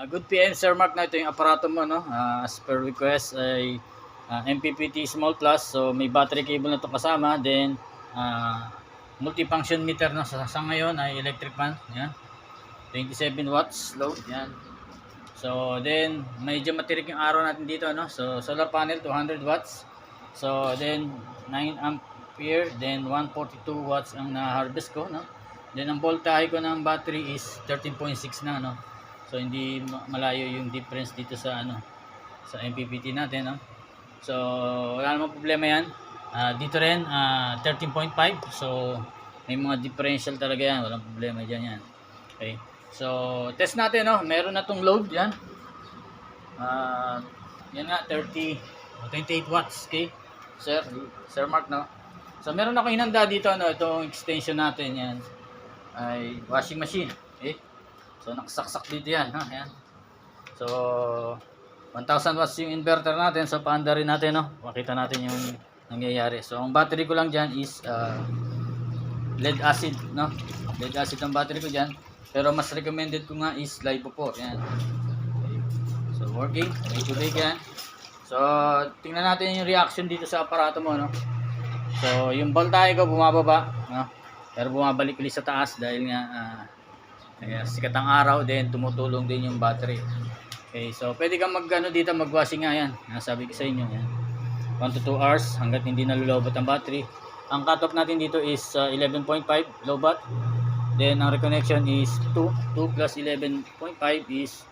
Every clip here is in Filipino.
Ah, good PM Sir Mark na ito yung aparato mo no. Ah, as per request ay ah, MPPT Small Plus. So may battery cable na to kasama. Then ah, multifunction meter na sa, sa ngayon ay electric fan. Yan. 27 watts load. Yan. So then medyo matirik yung araw natin dito no? So solar panel 200 watts. So then 9 ampere then 142 watts ang na-harvest ko no? Then ang voltahe ko ng battery is 13.6 na no So hindi ma- malayo yung difference dito sa ano sa MPPT natin, no? So wala namang problema 'yan. Ah, dito rin ah, 13.5. So may mga differential talaga 'yan, walang problema diyan 'yan. Okay. So test natin, no? Meron na tong load 'yan. Ah, yan nga 30 o 28 watts, okay? Sir, Sir Mark, no? So meron ako hinanda dito, no? Itong extension natin 'yan ay washing machine, okay? So nakasaksak dito yan, ha? Yan. So 1000 watts yung inverter natin, so paanda rin natin, no? Makita natin yung nangyayari. So ang battery ko lang diyan is uh, lead acid, no? Lead acid ang battery ko diyan. Pero mas recommended ko nga is LiPo4, yan. Okay. So working, may tubig yan. So tingnan natin yung reaction dito sa aparato mo, no? So yung voltahe ko bumababa, no? Pero bumabalik ulit sa taas dahil nga ah, Ayan, sikat ang araw din, tumutulong din yung battery. Okay, so pwede kang mag ano dito, mag-washing nga yan. Nasabi ko sa inyo yan. 1 to 2 hours hanggat hindi nalulobot ang battery. Ang cutoff natin dito is uh, 11.5 lobat. Then ang reconnection is 2. 2 plus 11.5 is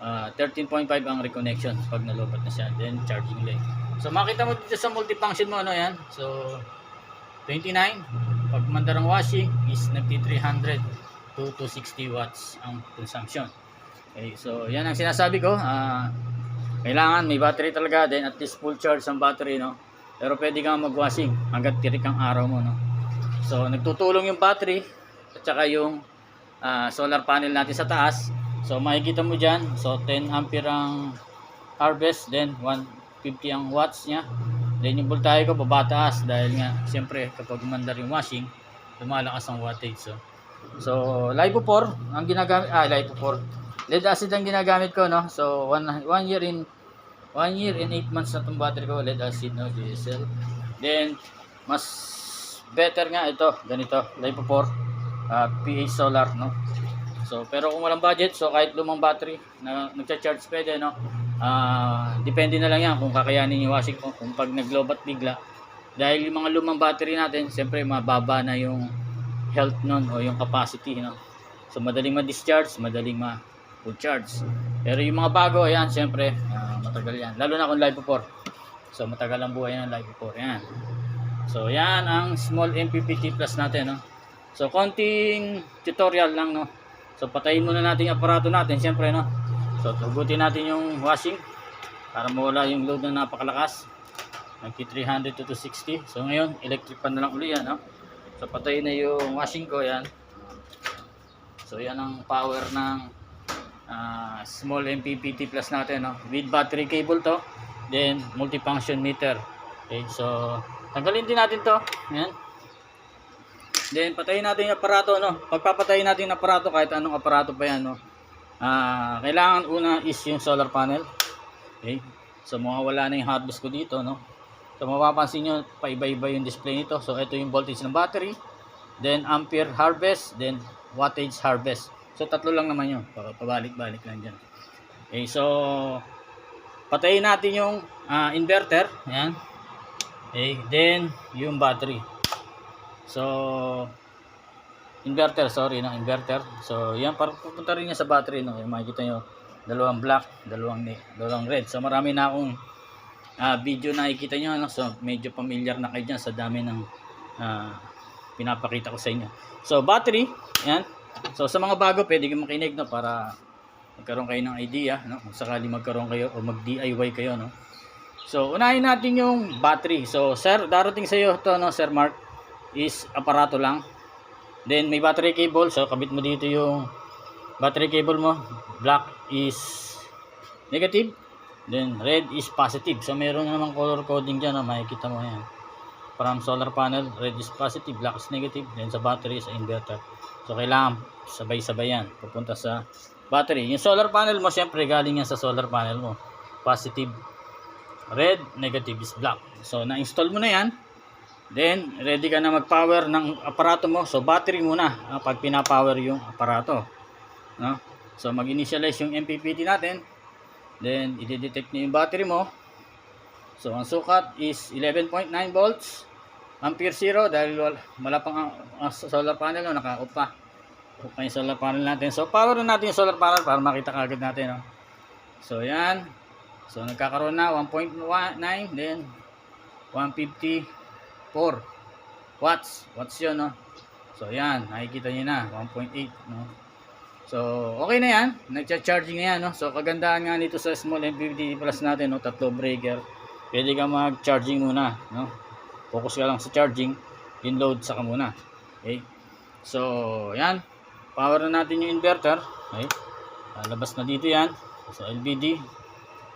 uh, 13.5 ang reconnection pag nalobat na siya. Then charging ulit. So makita mo dito sa multifunction mo ano yan. So 29 pag mandarang washing is nagti 300 to 260 watts ang consumption. Okay, so yan ang sinasabi ko. ah kailangan may battery talaga then at least full charge ang battery no. Pero pwede kang mag-washing hangga't tirik ang araw mo no. So nagtutulong yung battery at saka yung ah, solar panel natin sa taas. So makikita mo diyan, so 10 ampere ang harvest then 150 ang watts niya. Then yung voltahe ko babataas dahil nga siyempre kapag umandar yung washing, lumalakas ang wattage. So So, Lipo 4 ang ginagamit ah Lipo 4. Lead acid ang ginagamit ko no. So, one, one year in one year in 8 months na tong battery ko lead acid no diesel. Then mas better nga ito, ganito, Lipo 4 ah PH solar no. So, pero kung walang budget, so kahit lumang battery na nagcha-charge pwede no. Ah, depende na lang yan kung kakayanin yung washing ko kung pag naglobat bigla. Dahil yung mga lumang battery natin, siyempre mababa na yung health nun o yung capacity no. So madaling ma-discharge, madaling ma-full charge. Pero yung mga bago, ayan, siyempre, ah, matagal yan. Lalo na kung Live 4. So matagal ang buhay ng Live 4. Yan. So yan ang small MPPT plus natin. No? So konting tutorial lang. No? So patayin muna natin yung aparato natin, siyempre. No? So tugutin natin yung washing para mawala yung load na napakalakas. Nagki 300 to 260. So ngayon, electric fan na lang uli yan. No? So patay na yung washing ko yan. So yan ang power ng ah, small MPPT plus natin no. With battery cable to. Then multifunction meter. Okay, so tanggalin din natin to. Yan. Then patayin natin yung aparato no. Pagpapatayin natin yung aparato kahit anong aparato pa yan no. Ah, kailangan una is yung solar panel. Okay. So mawawala na yung harvest ko dito no. So mapapansin nyo, paiba-iba yung display nito. So ito yung voltage ng battery, then ampere harvest, then wattage harvest. So tatlo lang naman yun. Pa- Pabalik-balik lang dyan. Okay, so patayin natin yung ah, inverter. Ayan. Okay, then yung battery. So inverter, sorry, no, inverter. So yan, para pupunta rin yan sa battery. No? Yung makikita nyo, dalawang black, dalawang, dalawang red. So marami na akong ah, video na nakikita nyo ano? so medyo familiar na kayo dyan sa dami ng ah, pinapakita ko sa inyo. So battery yan. So sa mga bago pwede kayo makinig no para magkaroon kayo ng idea no kung sakali magkaroon kayo o mag DIY kayo no. So unahin natin yung battery. So sir darating sa iyo to no sir Mark is aparato lang. Then may battery cable so kabit mo dito yung battery cable mo. Black is negative Then red is positive. So meron namang color coding diyan, no? makikita mo 'yan. From solar panel, red is positive, black is negative. Then sa battery sa inverter. So kailangan sabay-sabay yan. Pupunta sa battery. Yung solar panel mo, syempre galing yan sa solar panel mo. Positive red, negative is black. So, na-install mo na yan. Then, ready ka na mag-power ng aparato mo. So, battery muna ah, pag pinapower yung aparato. No? So, mag-initialize yung MPPT natin. Then, i-detect niya yung battery mo. So, ang sukat is 11.9 volts. Ampere zero dahil wala, pang ang, ang solar panel no, naka-off pa. Off pa yung solar panel natin. So, power na natin yung solar panel para makita kagad natin. No? So, yan. So, nagkakaroon na 1.9 then 154 watts. Watts yun, no? So, yan. Nakikita nyo na. 1.8, no? So, okay na yan. Nagcha-charging na yan, no? So, kagandahan nga nito sa small MPPT plus natin, no? Tatlo breaker. Pwede ka mag-charging muna, no? Focus ka lang sa charging. In-load saka muna. Okay? So, yan. Power na natin yung inverter. Okay? Labas na dito yan. So, LVD.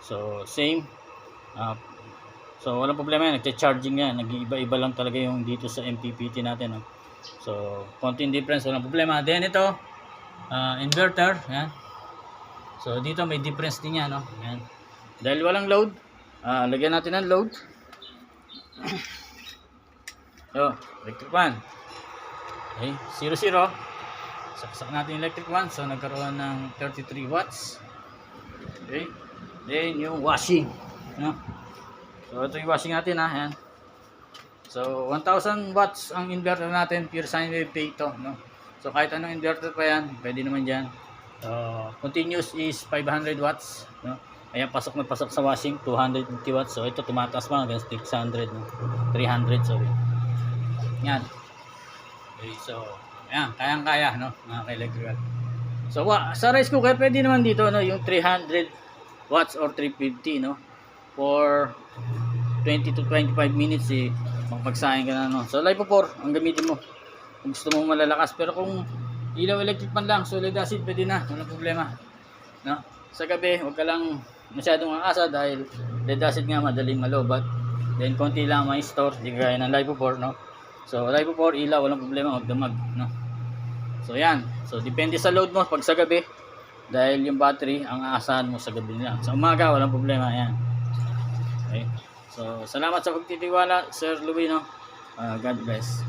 So, same. Ah, so, walang problema yan. Nagcha-charging yan. Nag-iiba-iba lang talaga yung dito sa MPPT natin. No? So, konting difference. Walang problema. Then, ito. Ah, inverter. Yan. So, dito may difference din yan. No? Yan. Dahil walang load. ah, lagyan natin ng load. So, electric fan. Okay, 0 0. Saksak natin electric fan. So, nagkaroon ng 33 watts. Okay. Then, yung washing. No? So, ito yung washing natin ha. Ayan. So, 1,000 watts ang inverter natin. Pure sine wave ito. No? So, kahit anong inverter pa yan, pwede naman dyan. So, continuous is 500 watts. No? Ayan, pasok na pasok sa washing. 250 watts. So, ito tumataas pa hanggang 600. No? 300, sorry. Yan. Okay, so, ayan, kayang-kaya, no? Mga ka-electrical. So, wa, sa rice cooker, pwede naman dito, no? Yung 300 watts or 350, no? For 20 to 25 minutes, eh, makapagsahin ka na, no? So, lipo 4 ang gamitin mo. Kung gusto mo malalakas. Pero kung ilaw electric pan lang, solid acid, pwede na. Walang problema. No? Sa gabi, huwag ka lang masyadong aasa dahil lead acid nga madaling malobat. Then, konti lang may store, di kaya ng lipo 4, no? So, lipo 4, ilaw, walang problema, magdamag, no? So, yan. So, depende sa load mo pag sa gabi. Dahil yung battery, ang aasahan mo sa gabi lang. Sa umaga, walang problema. Yan. Okay. So, salamat sa pagtitiwala, Sir Louie, no? Ah, God bless.